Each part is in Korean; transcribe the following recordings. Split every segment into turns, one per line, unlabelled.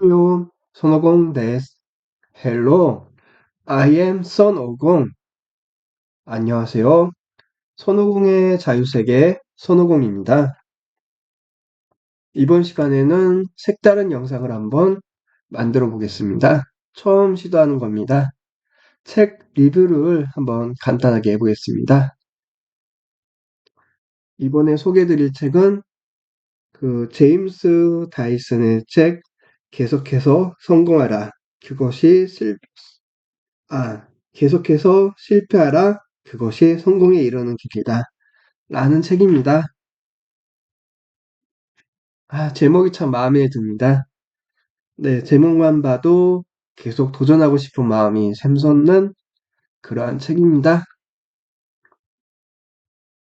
Hello, 손오공 데스. Hello, I am 손오공. 안녕하세요. 손오공의 자유세계 손오공입니다. 이번 시간에는 색다른 영상을 한번 만들어 보겠습니다. 처음 시도하는 겁니다. 책 리뷰를 한번 간단하게 해보겠습니다. 이번에 소개해 드릴 책은 그 제임스 다이슨의 책 계속해서 성공하라. 그것이 실, 아, 계속해서 실패하라. 그것이 성공에 이르는 길이다. 라는 책입니다. 아, 제목이 참 마음에 듭니다. 네, 제목만 봐도 계속 도전하고 싶은 마음이 샘솟는 그러한 책입니다.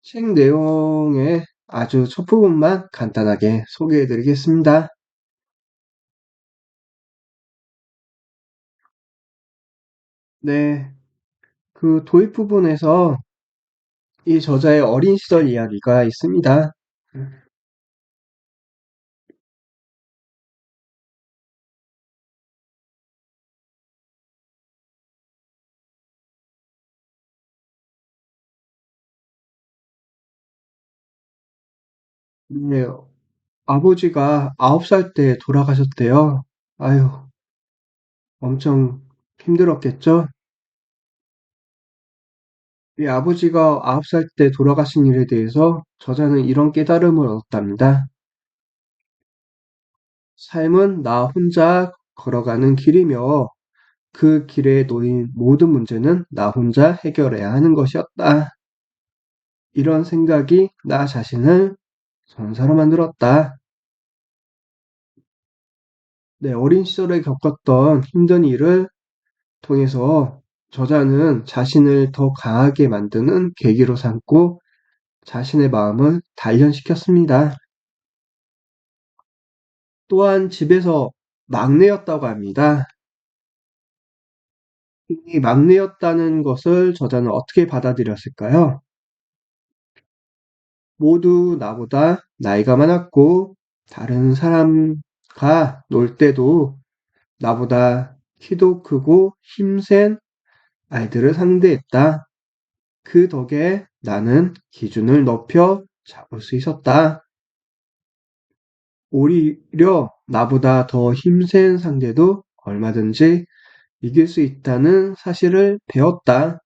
책 내용의 아주 첫 부분만 간단하게 소개해 드리겠습니다. 네, 그 도입 부분에서 이 저자의 어린 시절 이야기가 있습니다. 네, 아버지가 아홉 살때 돌아가셨대요. 아유, 엄청 힘들었겠죠? 이 아버지가 아홉 살때 돌아가신 일에 대해서 저자는 이런 깨달음을 얻었답니다. 삶은 나 혼자 걸어가는 길이며 그 길에 놓인 모든 문제는 나 혼자 해결해야 하는 것이었다. 이런 생각이 나 자신을 전사로 만들었다. 내 어린 시절에 겪었던 힘든 일을 통해서 저자는 자신을 더 강하게 만드는 계기로 삼고 자신의 마음을 단련시켰습니다. 또한 집에서 막내였다고 합니다. 이 막내였다는 것을 저자는 어떻게 받아들였을까요? 모두 나보다 나이가 많았고 다른 사람과 놀 때도 나보다 키도 크고 힘센 아이들을 상대했다. 그 덕에 나는 기준을 높여 잡을 수 있었다. 오히려 나보다 더 힘센 상대도 얼마든지 이길 수 있다는 사실을 배웠다.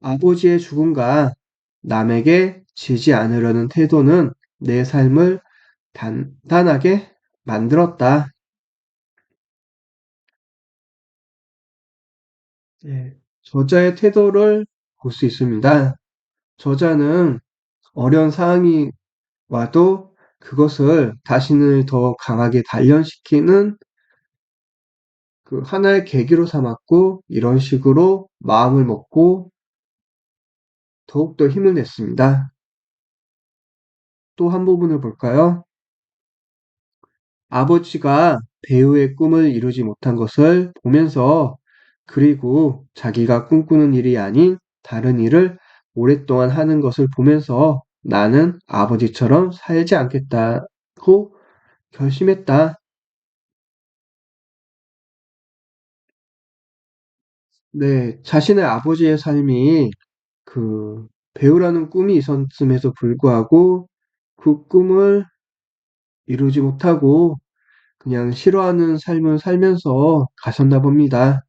아버지의 죽음과 남에게 지지 않으려는 태도는 내 삶을 단단하게 만들었다. 저자의 태도를 볼 수 있습니다. 저자는 어려운 상황이 와도 그것을 자신을 더 강하게 단련시키는 그 하나의 계기로 삼았고 이런 식으로 마음을 먹고 더욱더 힘을 냈습니다. 또 한 부분을 볼까요? 아버지가 배우의 꿈을 이루지 못한 것을 보면서 그리고 자기가 꿈꾸는 일이 아닌 다른 일을 오랫동안 하는 것을 보면서 나는 아버지처럼 살지 않겠다고 결심했다. 네, 자신의 아버지의 삶이 그 배우라는 꿈이 있었음에도 불구하고 그 꿈을 이루지 못하고 그냥 싫어하는 삶을 살면서 가셨나 봅니다.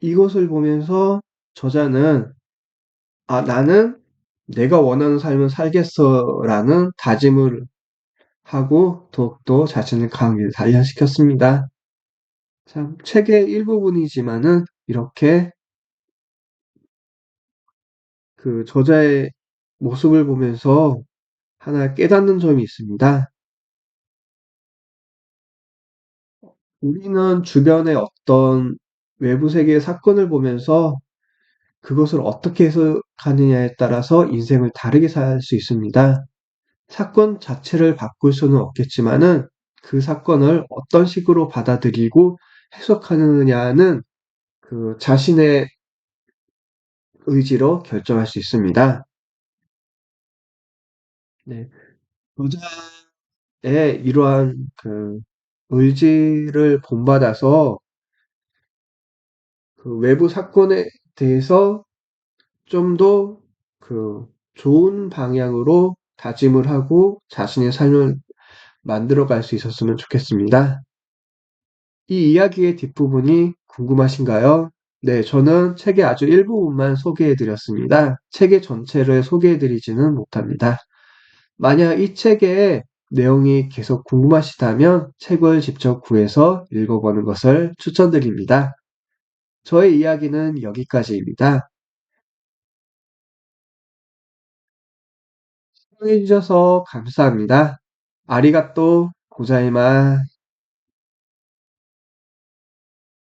이것을 보면서 저자는 아, 나는 내가 원하는 삶을 살겠어라는 다짐을 하고 더욱더 자신을 강하게 단련시켰습니다. 참, 책의 일부분이지만은 이렇게 그 저자의 모습을 보면서 하나 깨닫는 점이 있습니다. 우리는 주변의 어떤 외부 세계의 사건을 보면서 그것을 어떻게 해석하느냐에 따라서 인생을 다르게 살 수 있습니다. 사건 자체를 바꿀 수는 없겠지만은 그 사건을 어떤 식으로 받아들이고 해석하느냐는 그 자신의 의지로 결정할 수 있습니다. 네. 이러한 그 의지를 본받아서 그 외부 사건에 대해서 좀 더 그 좋은 방향으로 다짐을 하고 자신의 삶을 만들어 갈 수 있었으면 좋겠습니다. 이 이야기의 뒷부분이 궁금하신가요? 네, 저는 책의 아주 일부분만 소개해 드렸습니다. 책의 전체를 소개해 드리지는 못합니다. 만약 이 책의 내용이 계속 궁금하시다면 책을 직접 구해서 읽어보는 것을 추천드립니다. 저의 이야기는 여기까지입니다. 시청해 주셔서 감사합니다. 아리가또 고자이마스.